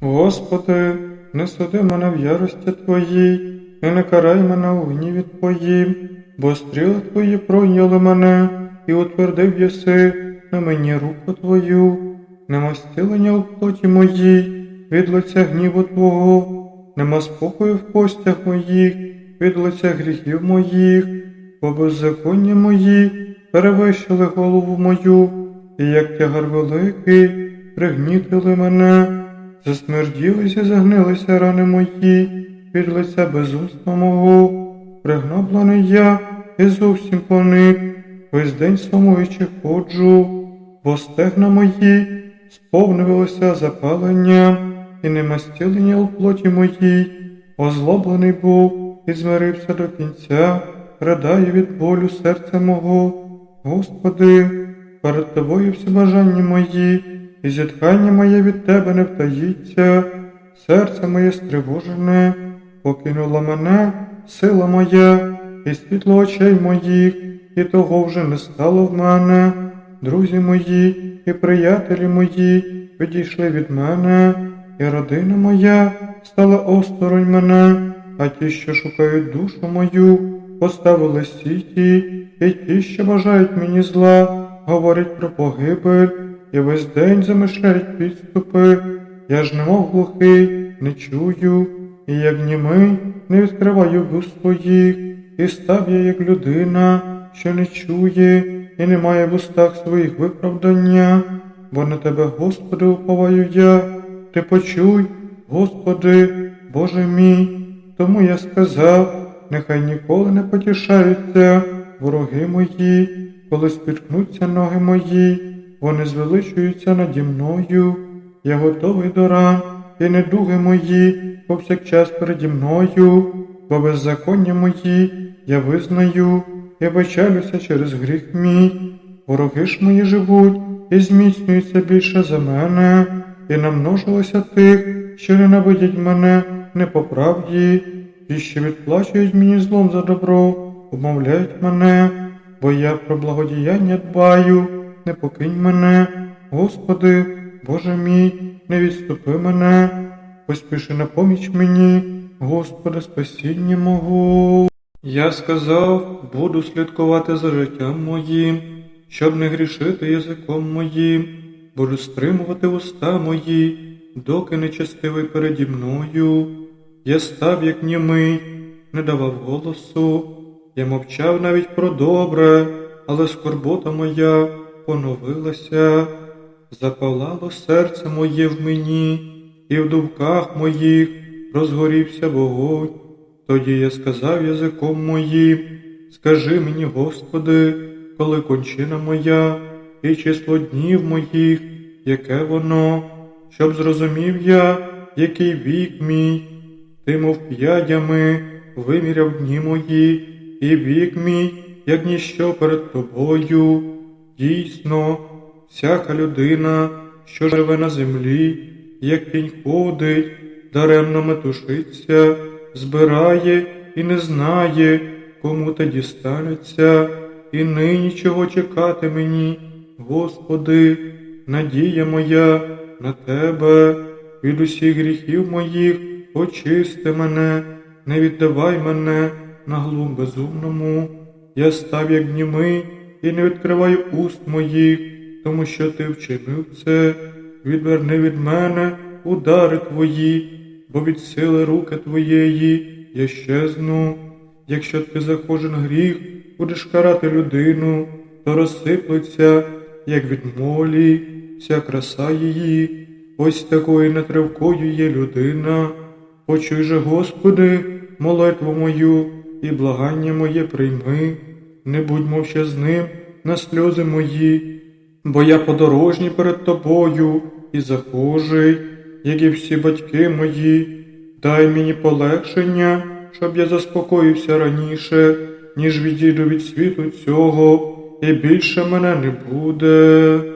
Господи, не суди мене в ярості Твоїй, і не карай мене у гніві Твоїм, бо стріли Твої пройняли мене, і утвердив єси на мені руку Твою, нема зцілення у плоті моїй, від лиця гніву Твого, нема спокою в костях моїх, від лиця гріхів моїх, бо беззаконня мої перевищили голову мою, і як тягар великий, пригнітили мене, засмерділися, загнилися рани мої, від лиця безумства мого, пригноблений я і зовсім поник, весь день сумуючи ходжу, бо стегна мої сповнилося запалення, і нема зцілення у плоті моїй, озлоблений був і змирився до кінця, ридає від болю серця мого. Господи, перед тобою всі бажання мої, і зітхання моє від тебе не втаїться, серце моє стривожене, покинула мене сила моя, і світло очей моїх, і того вже не стало в мене. Друзі мої і приятелі мої відійшли від мене, і родина моя стала осторонь мене, а ті, що шукають душу мою, поставили сіті, і ті, що бажають мені зла, говорять про погибель, і весь день замишляють підступи. Я ж немов глухий, не чую, і як німий не відкриваю вуст своїх, і став я як людина, що не чує, і не має в устах своїх виправдання, бо на тебе, Господи, уповаю я, ти почуй, Господи, Боже мій, тому я сказав, нехай ніколи не потішаються вороги мої, коли спіткнуться ноги мої, вони звеличуються наді мною, я готовий до ран, і недуги мої повсякчас переді мною, бо беззаконня мої я визнаю, я печалюся через гріх мій, вороги ж мої живуть і зміцнюються більше за мене, і намножилося тих, що ненавидять мене не по правді, і що відплачують мені злом за добро, умовляють мене, бо я про благодіяння дбаю, не покинь мене, Господи, Боже мій, не відступи мене, поспіши на поміч мені, Господи, спасіння мого. Я сказав, буду слідкувати за життям моїм, щоб не грішити язиком моїм, буду стримувати уста мої, доки нечестивий переді мною. Я став, як німий, не давав голосу, я мовчав навіть про добре, але скорбота моя поновилася, запалало серце моє в мені, і в думках моїх розгорівся вогонь. Тоді я сказав язиком моїм, скажи мені, Господи, коли кончина моя, і число днів моїх, яке воно, щоб зрозумів я, який вік мій, ти, мов п'ядями, виміряв дні мої, і вік мій, як ніщо перед тобою. Дійсно, всяка людина, що живе на землі, як тінь ходить, даремно метушиться, збирає і не знає, кому те дістанеться, і нині чого чекати мені, Господи, надія моя на Тебе, від усіх гріхів моїх очисти мене, не віддавай мене на глум безумному. Я став як німий і не відкриваю уст моїх, тому що ти вчинив це, відверни від мене удари твої, бо від сили руки твоєї я щезну. Якщо ти за кожен гріх будеш карати людину, то розсиплеться, як від молі, вся краса її, ось такою нетривкою є людина. Почуй же, Господи, молитву мою і благання моє прийми, не будь мовчазним на сльози мої, бо я подорожній перед тобою і захожий, як і всі батьки мої, дай мені полегшення, щоб я заспокоївся раніше, ніж відійду від світу цього, і більше мене не буде.